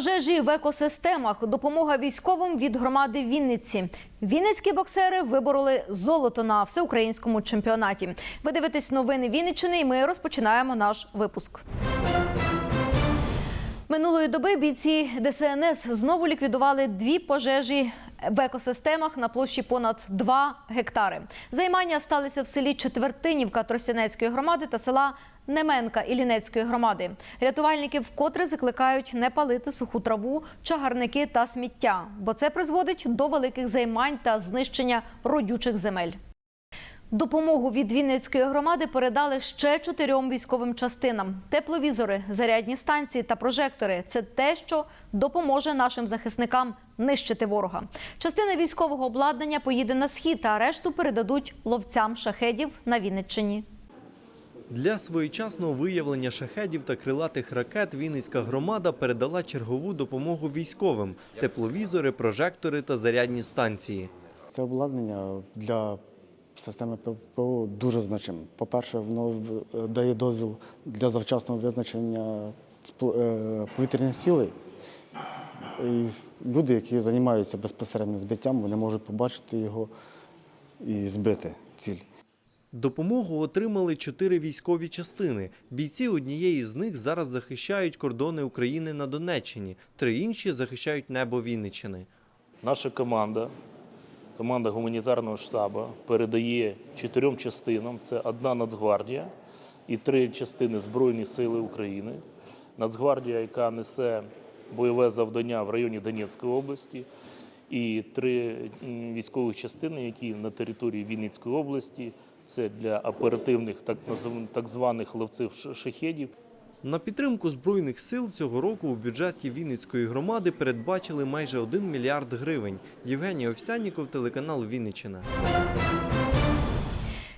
Пожежі в екосистемах, допомога військовим від громади Вінниці. Вінницькі боксери вибороли золото на всеукраїнському чемпіонаті. Ви дивитесь новини Вінниччини, і ми розпочинаємо наш випуск. Минулої доби бійці ДСНС знову ліквідували дві пожежі в екосистемах на площі понад 2 гектари. Займання сталися в селі Четвертинівка Тростянецької громади та села Неменка Іллінецької громади. Рятувальники вкотре закликають не палити суху траву, чагарники та сміття, бо це призводить до великих займань та знищення родючих земель. Допомогу від Вінницької громади передали ще чотирьом військовим частинам: тепловізори, зарядні станції та прожектори. Це те, що допоможе нашим захисникам нищити ворога. Частина військового обладнання поїде на схід, а решту передадуть ловцям шахедів на Вінниччині. Для своєчасного виявлення шахедів та крилатих ракет Вінницька громада передала чергову допомогу військовим – тепловізори, прожектори та зарядні станції. Це обладнання для системи ППО дуже значиме. По-перше, воно дає дозвіл для завчасного визначення е, повітряних цілей. І люди, які займаються безпосередньо збиттям, вони можуть побачити його і збити ціль. Допомогу отримали чотири військові частини. Бійці однієї з них зараз захищають кордони України на Донеччині, три інші захищають небо Вінниччини. Наша команда, команда гуманітарного штабу передає чотирьом частинам: це одна Нацгвардія і три частини Збройні Сили України. Нацгвардія, яка несе бойове завдання в районі Донецької області, і три м, військових частини, які на території Вінницької області. Це для оперативних так званих ловців шахедів. На підтримку Збройних сил цього року у бюджеті Вінницької громади передбачили майже 1 мільярд гривень. Євгеній Овсянніков, телеканал Вінниччина.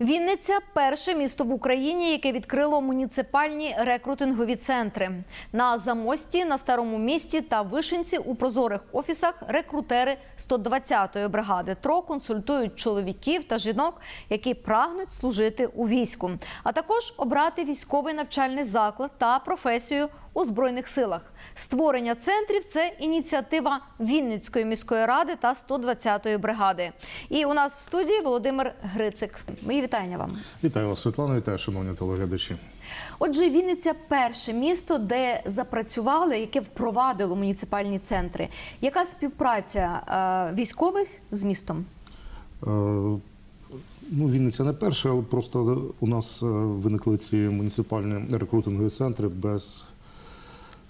Вінниця перше місто в Україні, яке відкрило муніципальні рекрутингові центри. На замості, на старому місті та вишенці у прозорих офісах рекрутери 120-ї бригади ТРО консультують чоловіків та жінок, які прагнуть служити у війську, а також обрати військовий навчальний заклад та професію у збройних силах. Створення центрів це ініціатива Вінницької міської ради та 120-ї бригади. І у нас в студії Володимир Грицик. Мої вітання вам. Вітаю вас, Світлана, вітаю, шановні телеглядачі. Отже, Вінниця перше місто, де запрацювали, яке впровадило муніципальні центри. Яка співпраця е, військових з містом? Е, Ну, Вінниця не перша, але просто у нас е, виникли ці муніципальні рекрутингові центри без,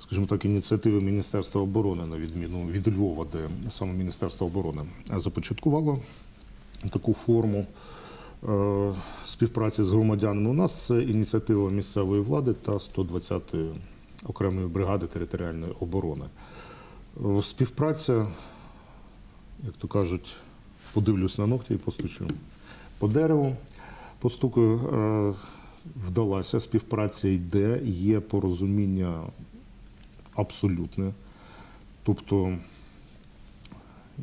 скажімо так, ініціативи Міністерства оборони, на відміну від Львова, де саме Міністерство оборони започаткувало таку форму е, співпраці з громадянами. У нас це ініціатива місцевої влади та 120-ї окремої бригади територіальної оборони. Е, Співпраця, як то кажуть, подивлюсь на ногті і постучу по дереву. Постукаю, е, вдалася, співпраця йде, є порозуміння абсолютне. Тобто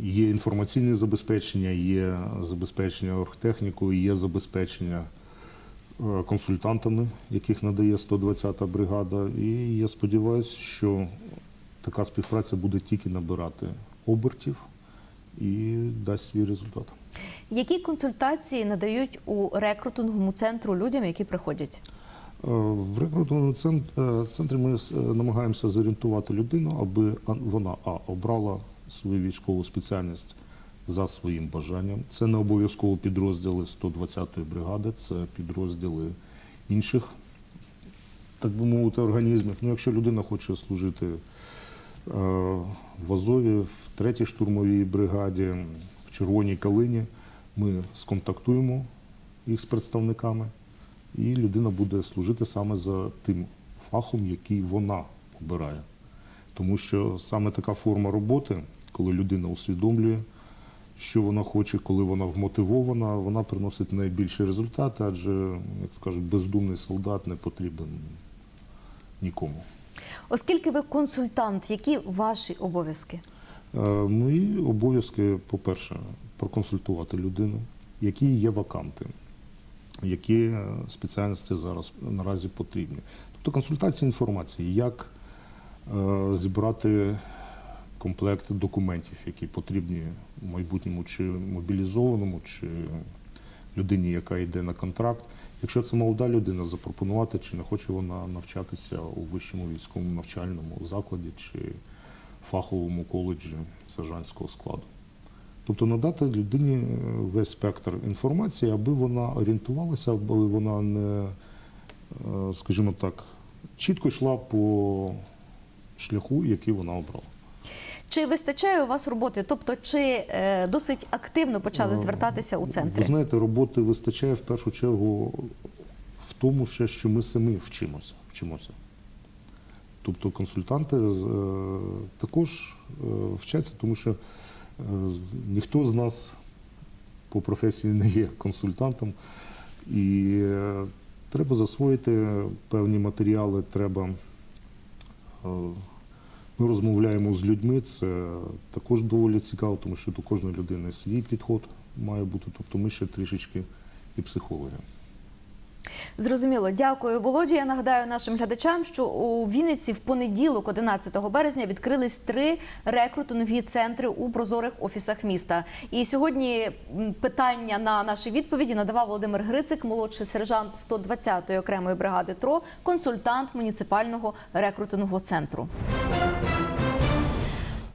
є інформаційне забезпечення, є забезпечення оргтехнікою, є забезпечення е, консультантами, яких надає 120-та бригада. І я сподіваюся, що така співпраця буде тільки набирати обертів і дасть свій результат. Які консультації надають у рекрутинговому центру людям, які приходять? В рекрутинговому цен- е, центрі ми е, намагаємося зорієнтувати людину, аби вона а обрала свою військову спеціальність за своїм бажанням. Це не обов'язково підрозділи 120-ї бригади, це підрозділи інших, так би мовити, організмів. Ну, якщо людина хоче служити е, в Азові, в 3-й штурмовій бригаді, в Червоній Калині, ми сконтактуємо їх з представниками і людина буде служити саме за тим фахом, який вона обирає. Тому що саме така форма роботи, коли людина усвідомлює, що вона хоче, коли вона вмотивована, вона приносить найбільші результати, адже, як кажуть, бездумний солдат не потрібен нікому. Оскільки ви консультант, які ваші обов'язки? Е, Мої обов'язки, по-перше, проконсультувати людину, які є ваканти, які е, спеціальності зараз наразі потрібні. Тобто консультація інформації, як е, зібрати комплект документів, які потрібні в майбутньому чи мобілізованому, чи людині, яка йде на контракт. Якщо це молода людина, запропонувати, чи не хоче вона навчатися у вищому військовому навчальному закладі чи фаховому коледжі сержантського складу. Тобто надати людині е, весь спектр інформації, аби вона орієнтувалася, аби вона не, е, скажімо так, чітко йшла по шляху, який вона обрала. Чи вистачає у вас роботи? Тобто, чи е, досить активно почали звертатися у Ви знаєте, роботи вистачає в першу чергу в тому, ще, що ми самі вчимося. вчимося. Тобто консультанти також вчаться, тому що ніхто з нас по професії не є консультантом. І е, треба засвоїти певні матеріали, треба. е, Ми розмовляємо з людьми, це також доволі цікаво, тому що до кожної людини свій підход має бути. Тобто ми ще трішечки і психологи. Зрозуміло, дякую, Володю. Я нагадаю нашим глядачам, що у Вінниці в понеділок, 11 березня, відкрились три рекрутингові центри у прозорих офісах міста. І сьогодні питання на наші відповіді надавав Володимир Грицик, молодший сержант 120-ї окремої бригади ТРО, консультант муніципального рекрутингового центру.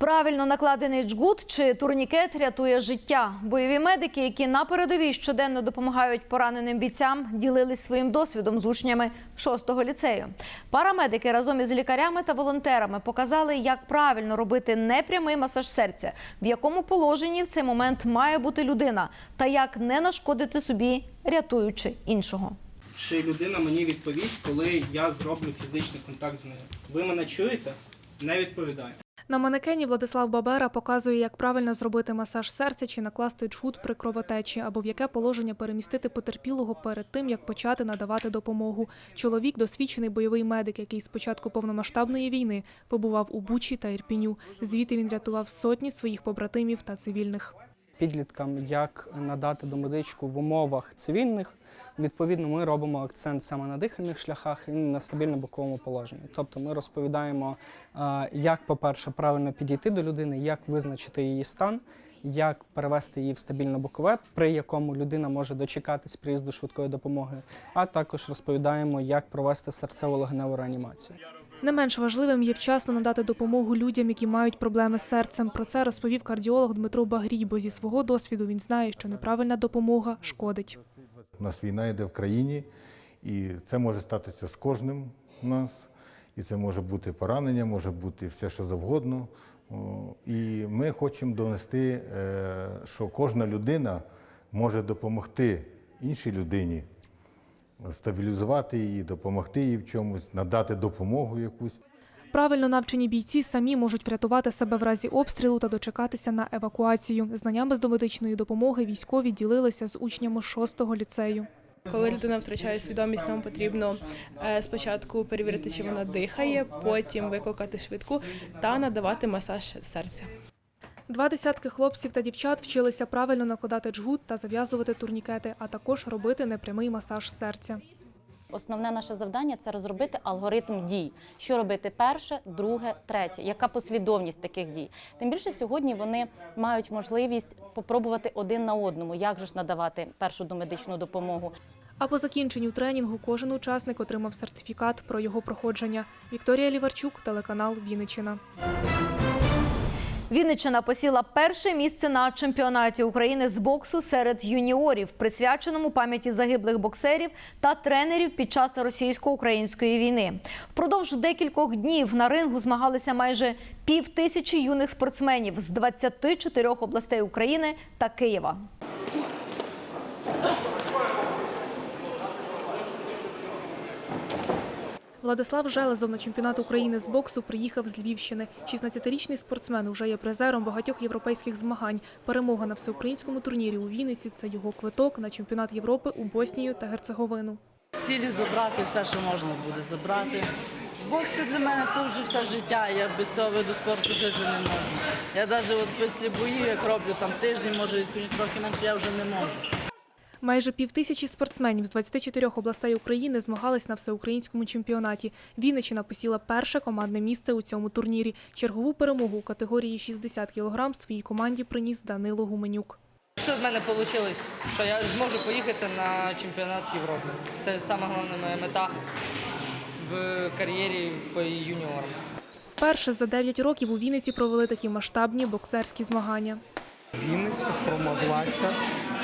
Правильно накладений джгут чи турнікет рятує життя. Бойові медики, які на передовій щоденно допомагають пораненим бійцям, ділились своїм досвідом з учнями 6-го ліцею. Парамедики разом із лікарями та волонтерами показали, як правильно робити непрямий масаж серця, в якому положенні в цей момент має бути людина, та як не нашкодити собі, рятуючи іншого. Чи людина мені відповість, коли я зроблю фізичний контакт з нею? Ви мене чуєте? Не відповідає. На манекені Владислав Бабера показує, як правильно зробити масаж серця чи накласти джгут при кровотечі, або в яке положення перемістити потерпілого перед тим, як почати надавати допомогу. Чоловік досвідчений бойовий медик, який з початку повномасштабної війни побував у Бучі та Ірпіню. Звідти він рятував сотні своїх побратимів та цивільних. Підліткам, як надати домедичку в умовах цивільних, відповідно, ми робимо акцент саме на дихальних шляхах і на стабільно боковому положенні. Тобто ми розповідаємо, е, як, по-перше, правильно підійти до людини, як визначити її стан, як перевести її в стабільно бокове, при якому людина може дочекатись приїзду швидкої допомоги, а також розповідаємо, як провести серцево-легеневу реанімацію. Не менш важливим є вчасно надати допомогу людям, які мають проблеми з серцем. Про це розповів кардіолог Дмитро Багрій, бо зі свого досвіду він знає, що неправильна допомога шкодить. У нас війна йде в країні, і це може статися з кожним нас. І це може бути поранення, може бути все, що завгодно. І ми хочемо донести, е, що кожна людина може допомогти іншій людині, стабілізувати її, допомогти їй в чомусь, надати допомогу якусь. Правильно навчені бійці самі можуть врятувати себе в разі обстрілу та дочекатися на евакуацію. Знаннями з домедичної допомоги військові ділилися з учнями 6-го ліцею. Коли людина втрачає свідомість, нам потрібно е, спочатку перевірити, чи вона дихає, потім викликати швидку та надавати масаж серця. Два десятки хлопців та дівчат вчилися правильно накладати джгут та зав'язувати турнікети, а також робити непрямий масаж серця. Основне наше завдання це розробити алгоритм дій. Що робити перше, друге, третє. Яка послідовність таких дій? Тим більше сьогодні вони мають можливість попробувати один на одному, як же ж надавати першу домедичну допомогу. А по закінченню тренінгу кожен учасник отримав сертифікат про його проходження. Вікторія Ліварчук, телеканал Вінниччина. Вінниччина посіла перше місце на чемпіонаті України з боксу серед юніорів, присвяченому пам'яті загиблих боксерів та тренерів під час російсько-української війни. Впродовж декількох днів на рингу змагалися майже пів тисячі юних спортсменів з 24 областей України та Києва. Владислав Железов на чемпіонат України з боксу приїхав з Львівщини. 16-річний спортсмен уже є призером багатьох європейських змагань. Перемога на всеукраїнському турнірі у Вінниці це його квиток на чемпіонат Європи у Боснію та Герцеговину. Цілі забрати все, що можна буде забрати. бокс для мене це вже все життя. Я без цього виду спорту жити не можу. Я навіть от після боїв, як роблю там тиждень, може відпочити трохи менше, я вже не можу. Майже півтисячі спортсменів з 24 областей України змагались на всеукраїнському чемпіонаті. Вінниччина посіла перше командне місце у цьому турнірі. Чергову перемогу у категорії 60 кг своїй команді приніс Данило Гуменюк. Все в мене вийшло, що я зможу поїхати на чемпіонат Європи. Це саме головна моя мета в кар'єрі по юніорам. Вперше за 9 років у Вінниці провели такі масштабні боксерські змагання. Вінниця спромоглася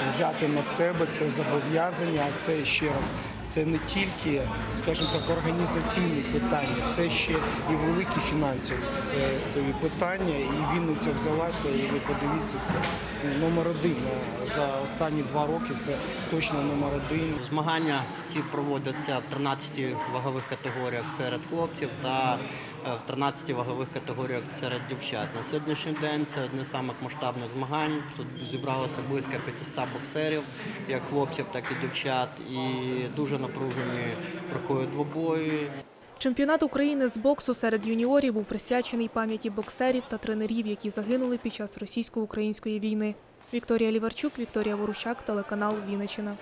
взяти на себе це зобов'язання. А це ще раз, це не тільки, скажімо так, організаційні питання, це ще і великі фінансові е, свої питання. І Вінниця взялася, і ви подивіться, це номер один за останні два роки. Це точно номер один. Змагання ці проводяться в 13 вагових категоріях серед хлопців та в 13 вагових категоріях серед дівчат. На сьогоднішній день це одне з самих масштабних змагань. Тут зібралося близько 500 боксерів, як хлопців, так і дівчат. І дуже напружені проходять двобої. Чемпіонат України з боксу серед юніорів був присвячений пам'яті боксерів та тренерів, які загинули під час російсько-української війни. Вікторія Ліварчук, Вікторія Ворущак, телеканал Вінниччина.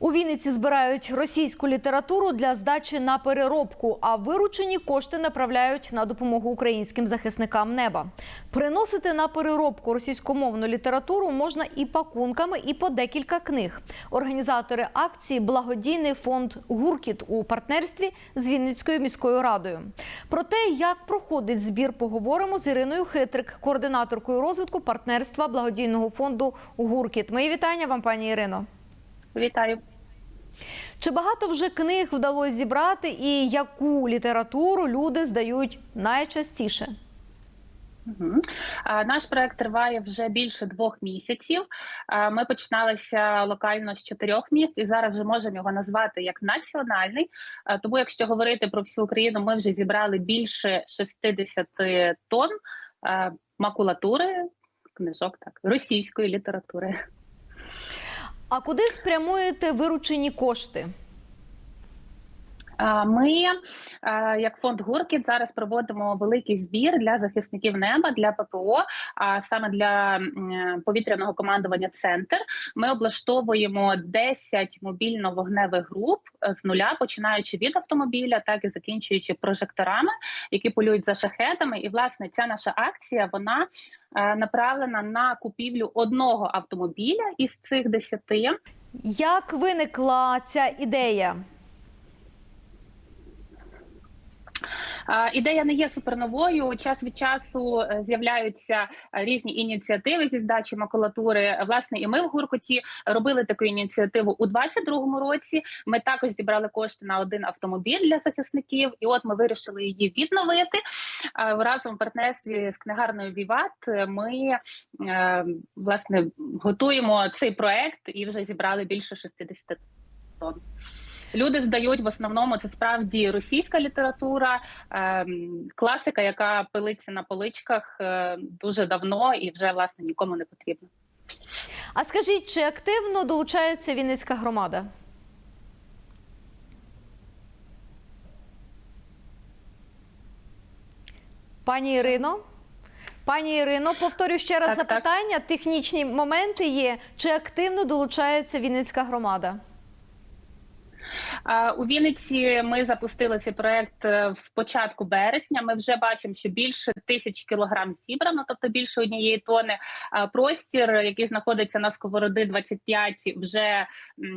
У Вінниці збирають російську літературу для здачі на переробку, а виручені кошти направляють на допомогу українським захисникам неба. Приносити на переробку російськомовну літературу можна і пакунками, і по декілька книг. Організатори акції благодійний фонд Гуркіт у партнерстві з Вінницькою міською радою. Про те, як проходить збір, поговоримо з Іриною Хитрик, координаторкою розвитку партнерства благодійного фонду Гуркіт. Мої вітання вам, пані Ірино. Вітаю. Чи багато вже книг вдалося зібрати, і яку літературу люди здають найчастіше? Наш проект триває вже більше двох місяців. Ми починалися локально з чотирьох міст, і зараз вже можемо його назвати як національний. Тому, якщо говорити про всю Україну, ми вже зібрали більше 60 тонн макулатури, книжок, так, російської літератури. А куди спрямуєте виручені кошти? Ми, е, як фонд Гуркіт, зараз проводимо великий збір для захисників неба для ППО, а саме для повітряного командування Центр. Ми облаштовуємо 10 мобільно-вогневих груп е, з нуля, починаючи від автомобіля, так і закінчуючи прожекторами, які полюють за шахетами. І власне ця наша акція вона е, направлена на купівлю одного автомобіля із цих 10. Як виникла ця ідея? А, Ідея не є суперновою. Час від часу е, з'являються е, різні ініціативи зі здачі макулатури. Власне, і ми в Гуркоті робили таку ініціативу у 22-му році. Ми також зібрали кошти на один автомобіль для захисників, і от ми вирішили її відновити. Разом в партнерстві з книгарною Віват ми е, власне готуємо цей проект і вже зібрали більше 60 тонн. Люди здають в основному це справді російська література, ем, класика, яка пилиться на поличках е, дуже давно і вже власне нікому не потрібна. А скажіть, чи активно долучається Вінницька громада? Пані Ірино? Пані Ірино, повторю ще раз Так, так. запитання. Технічні моменти є. Чи активно долучається Вінницька громада? У Вінниці ми запустили цей проект е, в початку березня. Ми вже бачимо, що більше тисяч кілограм зібрано, тобто більше однієї тони. Простір, який знаходиться на сковороди 25, вже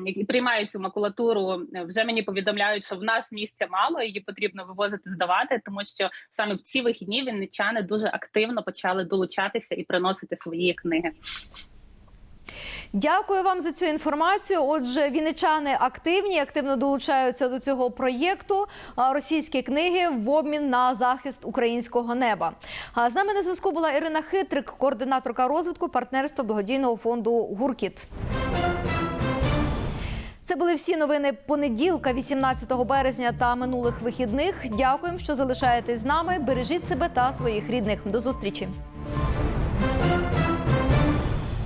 які приймають цю макулатуру. Вже мені повідомляють, що в нас місця мало, її потрібно вивозити, здавати, тому що саме в ці вихідні вінничани дуже активно почали долучатися і приносити свої книги. Дякую вам за цю інформацію. Отже, вінничани активні, активно долучаються до цього проєкту. Російські книги в обмін на захист українського неба. А з нами на зв'язку була Ірина Хитрик, координаторка розвитку партнерства благодійного фонду Гуркіт. Це були всі новини понеділка, 18 березня та минулих вихідних. Дякуємо, що залишаєтесь з нами. Бережіть себе та своїх рідних. До зустрічі.